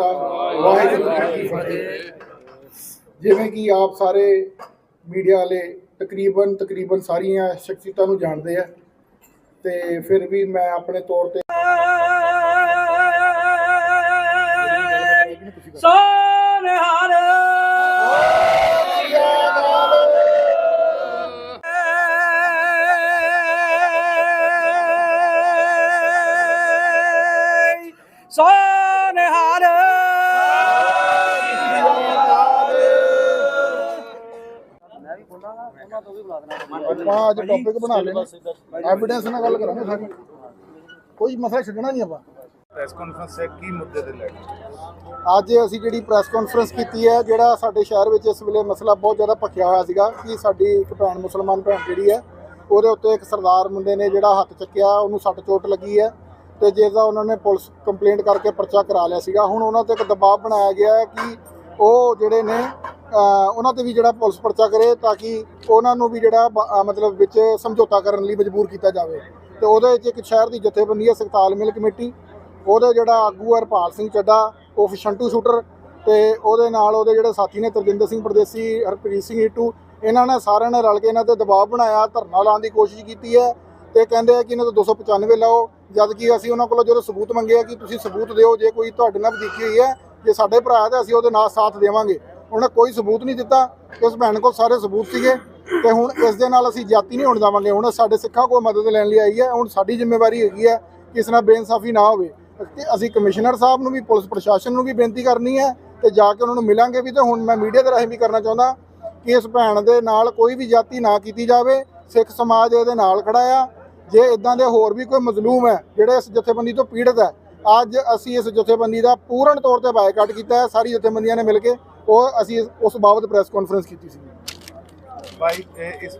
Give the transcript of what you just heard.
ਖਾਲਸਾ ਵਾਹਿਗੁਰੂ ਜੀ ਕੀ ਫਤਿਹ। ਜਿਵੇਂ ਕਿ ਆਪ ਸਾਰੇ ਮੀਡੀਆ ਵਾਲੇ ਤਕਰੀਬਨ ਤਕਰੀਬਨ ਸਾਰੀਆਂ ਸ਼ਖਸੀਅਤਾਂ ਨੂੰ ਜਾਣਦੇ ਆ ਤੇ ਫਿਰ ਵੀ ਮੈਂ ਆਪਣੇ ਤੌਰ ਤੇ ਸੋਨਹਾਰ ਆਪਾਂ ਅੱਜ ਟੌਪਿਕ ਬਣਾ ਲੈਣਾ ਐਵੀਡੈਂਸ ਨਾਲ ਗੱਲ ਕਰਾਂਗੇ ਸਾਰੀ। ਕੋਈ ਮਸਲਾ ਛੱਡਣਾ ਨਹੀਂ ਆਪਾਂ। ਪ੍ਰੈਸ ਕਾਨਫਰੰਸ ਹੈ ਕੀ ਮੁੱਦੇ ਤੇ ਲੈ ਕੇ? ਅੱਜ ਅਸੀਂ ਜਿਹੜੀ ਪ੍ਰੈਸ ਕਾਨਫਰੰਸ ਕੀਤੀ ਹੈ ਜਿਹੜਾ ਸਾਡੇ ਸ਼ਹਿਰ ਵਿੱਚ ਇਸ ਵੇਲੇ ਮਸਲਾ ਬਹੁਤ ਜ਼ਿਆਦਾ ਭਖਿਆ ਹੋਇਆ ਸੀਗਾ ਕਿ ਸਾਡੀ ਇੱਕ ਭੈਣ ਮੁਸਲਮਾਨ ਭੈਣ ਜਿਹੜੀ ਹੈ ਉਹਦੇ ਉੱਤੇ ਇੱਕ ਸਰਦਾਰ ਮੁੰਡੇ ਨੇ ਜਿਹੜਾ ਹੱਥ ਚੱਕਿਆ ਉਹਨੂੰ ਸੱਟ ਚੋਟ ਲੱਗੀ ਹੈ ਤੇ ਜਿਸ ਦਾ ਉਹਨਾਂ ਨੇ ਪੁਲਿਸ ਕੰਪਲੇਂਟ ਕਰਕੇ ਪਰਚਾ ਕਰਾ ਲਿਆ ਸੀਗਾ। ਹੁਣ ਉਹਨਾਂ ਤੇ ਇੱਕ ਦਬਾਅ ਬਣਾਇਆ ਗਿਆ ਹੈ ਕਿ ਉਹ ਜਿਹੜੇ ਨੇ ਉਹਨਾਂ ਤੇ ਵੀ ਜਿਹੜਾ ਪੁਲਿਸ ਪਰਚਾ ਕਰੇ ਤਾਂ ਕਿ ਉਹਨਾਂ ਨੂੰ ਵੀ ਜਿਹੜਾ ਮਤਲਬ ਵਿੱਚ ਸਮਝੌਤਾ ਕਰਨ ਲਈ ਮਜਬੂਰ ਕੀਤਾ ਜਾਵੇ। ਤੇ ਉਹਦੇ ਵਿੱਚ ਇੱਕ ਸ਼ਹਿਰ ਦੀ ਜਥੇਬੰਦੀ ਹੈ, ਸਖਤਾਲ ਮਿਲ ਕਮੇਟੀ। ਉਹਦੇ ਜਿਹੜਾ ਆਗੂ ਹੈ ਹਰਪਾਲ ਸਿੰਘ ਚੱਡਾ ਉਹ ਸ਼ੰਟੂ ਸ਼ੂਟਰ। ਤੇ ਉਹਦੇ ਨਾਲ ਉਹਦੇ ਜਿਹੜੇ ਸਾਥੀ ਨੇ ਤਰਜਿੰਦਰ ਸਿੰਘ ਪਰਦੇਸੀ, ਹਰਪ੍ਰੀਤ ਸਿੰਘ ਈਟੂ, ਇਹਨਾਂ ਨੇ ਸਾਰਿਆਂ ਨੇ ਰਲ ਕੇ ਇਹਨਾਂ ਤੇ ਦਬਾਅ ਬਣਾਇਆ, ਧਰਨਾ ਲਾਉਣ ਦੀ ਕੋਸ਼ਿਸ਼ ਕੀਤੀ ਹੈ। ਤੇ ਕਹਿੰਦੇ ਆ ਕਿ ਇਹਨਾਂ ਤੋਂ 295 ਲਾਓ, ਜਦ ਕਿ ਅਸੀਂ ਉਹਨਾਂ ਕੋਲੋਂ ਜਦੋਂ ਸਬੂਤ ਮੰਗੇ ਆ ਕਿ ਤੁਸੀਂ ਸਬੂਤ ਦਿਓ, ਜੇ ਕੋਈ ਤੁਹਾਡੇ ਨਾਲ ਵਧੀਕੀ ਹੋਈ ਹੈ, ਜੇ ਸਾਡੇ ਭਰਾ ਹੈ ਤਾਂ ਅਸੀਂ ਉਹਦੇ ਨਾਲ ਸਾਥ ਦੇਵਾਂਗੇ। ਉਹਨਾਂ ਕੋਈ ਸਬੂਤ ਨਹੀਂ ਦਿੱਤਾ ਉਸ ਭੈਣ ਕੋਲ ਸਾਰੇ ਸਬੂਤ ਸੀਗੇ ਤੇ ਹੁਣ ਇਸ ਦੇ ਨਾਲ ਅਸੀਂ ਜਾਤੀ ਨਹੀਂ ਹੋਣ ਦੇਵਾਂਗੇ। ਹੁਣ ਸਾਡੇ ਸਿੱਖਾਂ ਕੋਲ ਮਦਦ ਲੈਣ ਲਈ ਆਈ ਹੈ। ਹੁਣ ਸਾਡੀ ਜ਼ਿੰਮੇਵਾਰੀ ਹੈਗੀ ਹੈ ਕਿ ਇਸ ਨਾਲ ਬੇਇਨਸਾਫੀ ਨਾ ਹੋਵੇ। ਤੇ ਅਸੀਂ ਕਮਿਸ਼ਨਰ ਸਾਹਿਬ ਨੂੰ ਵੀ, ਪੁਲਿਸ ਪ੍ਰਸ਼ਾਸਨ ਨੂੰ ਵੀ ਬੇਨਤੀ ਕਰਨੀ ਹੈ ਤੇ ਜਾ ਕੇ ਉਹਨਾਂ ਨੂੰ ਮਿਲਾਂਗੇ ਵੀ ਤੇ ਹੁਣ ਮੈਂ ਮੀਡੀਆ ਦੇ ਰਾਹੀਂ ਵੀ ਕਰਨਾ ਚਾਹੁੰਦਾ ਕਿ ਇਸ ਭੈਣ ਦੇ ਨਾਲ ਕੋਈ ਵੀ ਜਾਤੀ ਨਾ ਕੀਤੀ ਜਾਵੇ। ਸਿੱਖ ਸਮਾਜ ਇਹਦੇ ਨਾਲ ਖੜਾ ਆ। ਜੇ ਇਦਾਂ ਦੇ ਹੋਰ ਵੀ ਕੋਈ ਮਜ਼ਲੂਮ ਹੈ, ਜਿਹੜੇ ਇਸ ਜਥੇਬੰਦੀ ਤੋਂ ਪੀੜਤ ਹੈ, ਅੱਜ ਅਸੀਂ ਇਸ ਜਥੇਬੰਦੀ ਦਾ ਪੂਰਨ ਤੌਰ ਤੇ ਬਾਈਕਾਟ ਕੀਤਾ ਹੈ। ਸਾਰੀ ਜਥੇਬੰਦੀਆਂ ਨੇ ਮਿਲ ਕੇ ਉਹ ਅਸੀਂ ਉਸ ਬਾਬਤ ਪ੍ਰੈਸ ਕਾਨਫਰੰਸ ਕੀਤੀ ਸੀ। ਬਾਈ ਇਸ